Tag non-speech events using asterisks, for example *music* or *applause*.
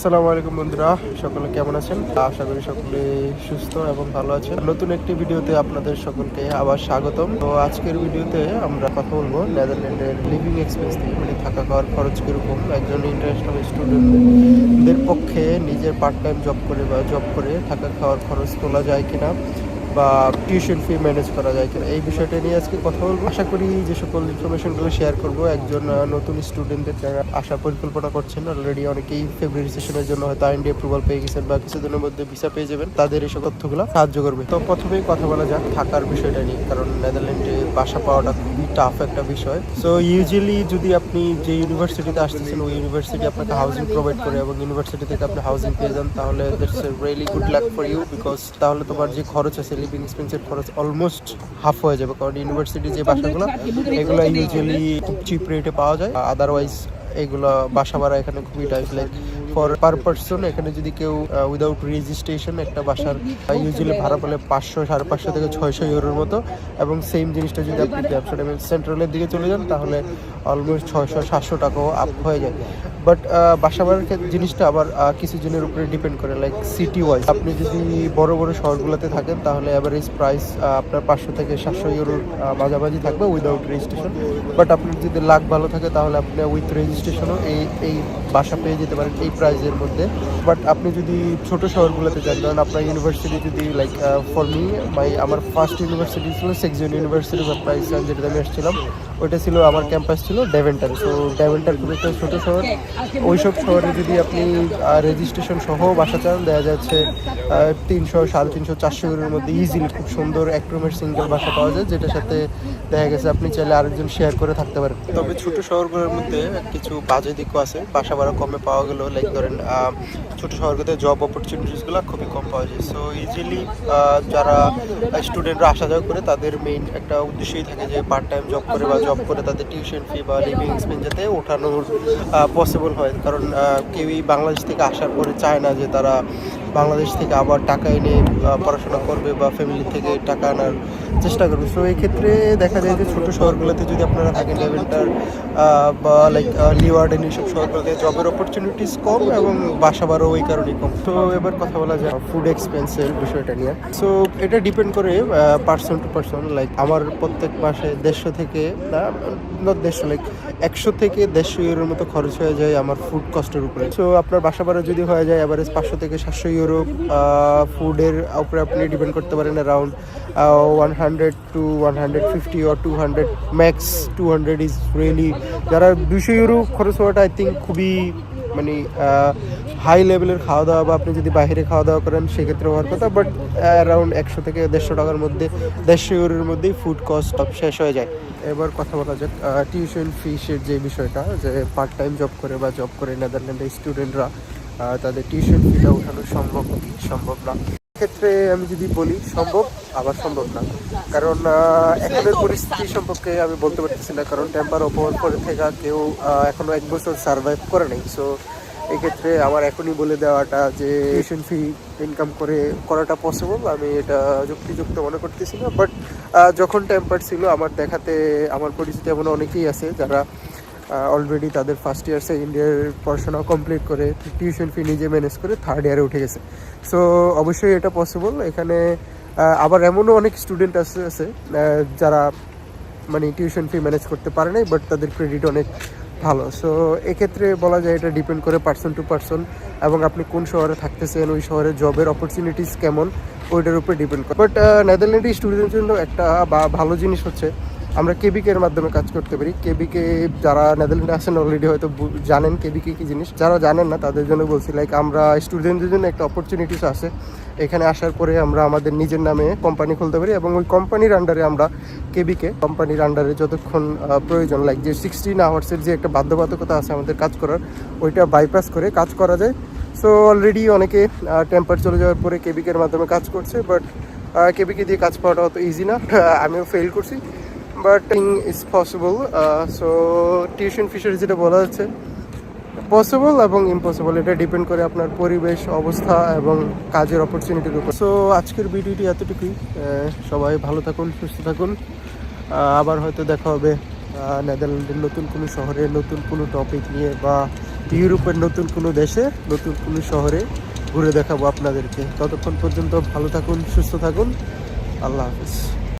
আসসালামু আলাইকুম বন্ধুরা, সকলে কেমন আছেন? আশা করি সকলে সুস্থ এবং ভালো আছেন। নতুন একটি ভিডিওতে আপনাদের সকলকে আবার স্বাগতম। তো আজকের ভিডিওতে আমরা কথা বলব নেদারল্যান্ডের লিভিং এক্সপেন্স নিয়ে মানে থাকা খাওয়ার খরচ কীরকম, একজন ইন্টারন্যাশনাল স্টুডেন্টদের পক্ষে নিজের পার্ট টাইম জব করে বা জব করে থাকা খাওয়ার খরচ তোলা যায় কিনা বা টিউশন ফি ম্যানেজ করা যায় কিনা, এই বিষয়টা নিয়ে আজকে কথা বলব। আশা করি যে সকল ইনফরমেশনগুলো শেয়ার করব। একজন নতুন স্টুডেন্টদের যারা আসার পরিকল্পনা করছেন অলরেডি অনেকেই ফেব্রুয়ারি সেশনের জন্য হয়তো আইনডি অ্যাপ্রুভাল পেয়ে গেছেন বা কিছুদিনের মধ্যে ভিসা পেয়ে যাবেন, তাদের এসব তথ্যগুলো সাহায্য করবে। তো প্রথমেই কথা বলা যাক থাকার বিষয়টা নিয়ে, কারণ নেদারল্যান্ডে বাসা পাওয়াটা টাফ একটা বিষয়। সো ইউজুয়ালি যদি আপনি যে ইউনিভার্সিটিতে আসতেছেন, ওই ইউনিভার্সিটি আপনাকে হাউজিং প্রোভাইড করে এবং ইউনিভার্সিটি থেকে আপনি হাউজিং পেয়ে যান, তাহলে that's really good luck for you because তাহলে তোমার যে খরচ আছে লিভিং এক্সপেন্সের খরচ অলমোস্ট হাফ হয়ে যাবে। কারণ ইউনিভার্সিটি যে বাসাগুলো, এগুলো ইউজুয়ালি খুব চিপ রেটে পাওয়া যায়। আদারওয়াইজ এগুলো বাসা ভাড়া এখানে খুবই type like for per person এখানে যদি কেউ উইদাউট রেজিস্ট্রেশন একটা বাসার ইউজুয়ালি ভাড়া পেলে পাঁচশো, সাড়ে পাঁচশো থেকে ছয়শো ইউরোর মতো। এবং সেম জিনিসটা যদি আপনি ব্যবসাটা সেন্ট্রালের দিকে চলে যান, তাহলে অলমোস্ট ছয়শো, সাতশো টাকাও আপ হয়ে যায়। বাট বাসা ভাড়ার ক্ষেত্রে জিনিসটা আবার কিছু জনের উপরে ডিপেন্ড করে লাইক সিটি ওয়াইজ আপনি যদি বড় বড় শহরগুলোতে থাকেন, তাহলে অ্যাভারেজ প্রাইস আপনার পাঁচশো থেকে সাতশো ইউরোর মাঝামাঝি থাকবে উইদাউট রেজিস্ট্রেশন বাট আপনার যদি লাখ ভালো থাকে, তাহলে আপনি উইথ রেজিস্ট্রেশনও এই এই বাসা পেয়ে যেতে পারেন, এই প্রাইসের মধ্যে। বাট আপনি যদি ছোট শহরগুলোতে যান কারণ আপনার ইউনিভার্সিটি যদি লাইক ফর মি মাই আমার ফার্স্ট ইউনিভার্সিটি ছিল সেক্সিয়ন ইউনিভার্সিটি অফ প্রাইস যেটাতে আমি এসেছিলাম ওইটা ছিল, আমার ক্যাম্পাস ছিল ডেভেন্টার সো ডেভেন্টার ছোটো শহর। ওইসব শহরে যদি আপনি রেজিস্ট্রেশন সহ বাসা চান, দেখা যাচ্ছে তিনশো, সাড়ে তিনশো, চারশো ইউরোর মধ্যে ইজিলি খুব সুন্দর এক রুমের সিঙ্গেল বাসা পাওয়া যায়, যেটার সাথে দেখা গেছে আপনি চাইলে আরেকজন শেয়ার করে থাকতে পারেন। তবে ছোট শহরগুলোর মধ্যে কিছু বাজে দিকও আছে, বাসা ভাড়া কমে পাওয়া গেলেও লাইক ধরেন ছোট শহরগুলোতে জব অপরচুনিটিসগুলো খুবই কম পাওয়া যায়। সো ইজিলি যারা স্টুডেন্টরা আসা যাওয়া করে, তাদের মেইন একটা উদ্দেশ্যই থাকে যে পার্ট টাইম জব করে বা জব করে তাদের টিউশন ফি বা লিভিং এক্সপেন্স যাতে ওঠানোর পসিবল হয়। কারণ কেউই বাংলাদেশ থেকে আসার পরে চায় না যে তারা বাংলাদেশ থেকে আবার টাকা এনে পড়াশোনা করবে বা ফ্যামিলি থেকে টাকা আনার চেষ্টা করবে। সো এই ক্ষেত্রে দেখা যায় যে ছোটো শহরগুলোতে যদি আপনারা থাকেন লেভেলটার বা লাইক লিওয়ার্ডেন এইসব শহরগুলোতে জবের অপরচুনিটিস কম এবং বাসা ভাড়াও ওই কারণেই কম। তো এবার কথা বলা যায় ফুড এক্সপেন্সের বিষয়টা নিয়ে। সো এটা ডিপেন্ড করে পার্সন টু পার্সন লাইক আমার প্রত্যেক মাসে দেড়শো থেকে, না দেড়শো লাইক একশো থেকে দেড়শো ইউরোর মতো খরচ হয়ে যায় আমার ফুড কস্টের উপরে। সো আপনার বাসা ভাড়া যদি হয়ে যায় অ্যাভারেজ পাঁচশো থেকে সাতশো ইউরো ফুডের উপরে আপনি ডিপেন্ড করতে পারেন around one hundred to one hundred fifty or two hundred max two hundred is really যারা দুশো ইউরো খরচ হওয়াটা আই থিঙ্ক খুবই মানে হাই লেভেলের খাওয়া দাওয়া বা আপনি যদি বাইরে খাওয়া দাওয়া করেন সেক্ষেত্রে হওয়ার কথা বাট অ্যারাউন্ড একশো থেকে দেড়শো টাকার মধ্যে, দেড়শো ইউরোর মধ্যেই ফুড কস্ট শেষ হয়ে যায়। এবার কথা বলা যাক টিউশন ফিসের যে বিষয়টা, যে পার্ট টাইম জব করে বা জব করে নেদারল্যান্ডের স্টুডেন্টরা তাদের টিউশন ফিটা ওঠানো সম্ভব কি? সম্ভব না। ক্ষেত্রে আমি যদি বলি সম্ভব আবার সম্ভব না। কারণ এখনের পরিস্থিতি সম্পর্কে আমি বলতে পারতেছি না কারণ টেম্পার ওপর করে থেকে কেউ আহ, এখনও এক বছর সার্ভাইভ করে নেই। সো এক্ষেত্রে আমার এখনই বলে দেওয়াটা যে টিউশন ফি ইনকাম করে করাটা পসিবল আমি এটা যুক্তিযুক্ত মনে করতেছি না বাট যখন টেম্পার ছিল আমার দেখাতে আমার পরিচিত এমন অনেকেই আছে যারা অলরেডি তাদের ফার্স্ট ইয়ার সেকেন্ড ইয়ার পড়াশোনা কমপ্লিট করে টিউশন ফি নিজে ম্যানেজ করে থার্ড ইয়ারে উঠে গেছে। সো অবশ্যই এটা পসিবল এখানে আবার এমনও অনেক স্টুডেন্ট আছে আছে যারা মানে টিউশন ফি ম্যানেজ করতে পারে নাই বাট তাদের ক্রেডিট অনেক ভালো। সো এক্ষেত্রে বলা যায় এটা ডিপেন্ড করে পার্সন টু পার্সন এবং আপনি কোন শহরে থাকতেছেন, ওই শহরে জবের অপরচুনিটিস কেমন, ওইটার উপরে ডিপেন্ড করে। বাট নেদারল্যান্ডের স্টুডেন্টের জন্য একটা বা, ভালো জিনিস হচ্ছে আমরা কেবিকের মাধ্যমে কাজ করতে পারি। কেবিকে যারা নেদারল্যান্ডে আসেন অলরেডি হয়তো জানেন কেবিকে কি জিনিস। যারা জানেন না, তাদের জন্য বলছি লাইক আমরা স্টুডেন্টদের জন্য একটা অপরচুনিটিস আছে। এখানে আসার পরে আমরা আমাদের নিজের নামে কোম্পানি খুলতে পারি এবং ওই কোম্পানির আন্ডারে আমরা কেবিকে কোম্পানির আন্ডারে যতক্ষণ প্রয়োজন লাইক যে সিক্সটিন আওয়ার্সের যে একটা বাধ্যবাধকতা আছে আমাদের কাজ করার, ওইটা বাইপাস করে কাজ করা যায়। সো অলরেডি অনেকে টেম্পার চলে যাওয়ার পরে কেবিকের মাধ্যমে কাজ করছে বাট কেবিকে দিয়ে কাজ পাওয়াটা অত ইজি না। *laughs* আমিও ফেল করছি। বাট ইং ইজ পসিবল সো টিউশন ফিশারি যেটা বলা হচ্ছে, পসিবল এবং ইম্পসিবল, এটা ডিপেন্ড করে আপনার পরিবেশ, অবস্থা এবং কাজের অপরচুনিটির উপর। সো আজকের ভিডিওটি এতটুকুই সবাই ভালো থাকুন, সুস্থ থাকুন। আবার হয়তো দেখা হবে নেদারল্যান্ডের নতুন কোনো শহরে, নতুন কোনো টপিক নিয়ে বা ইউরোপের নতুন কোনো দেশে, নতুন কোনো শহরে ঘুরে দেখাবো আপনাদেরকে। ততক্ষণ পর্যন্ত ভালো থাকুন, সুস্থ থাকুন। আল্লাহ হাফিজ।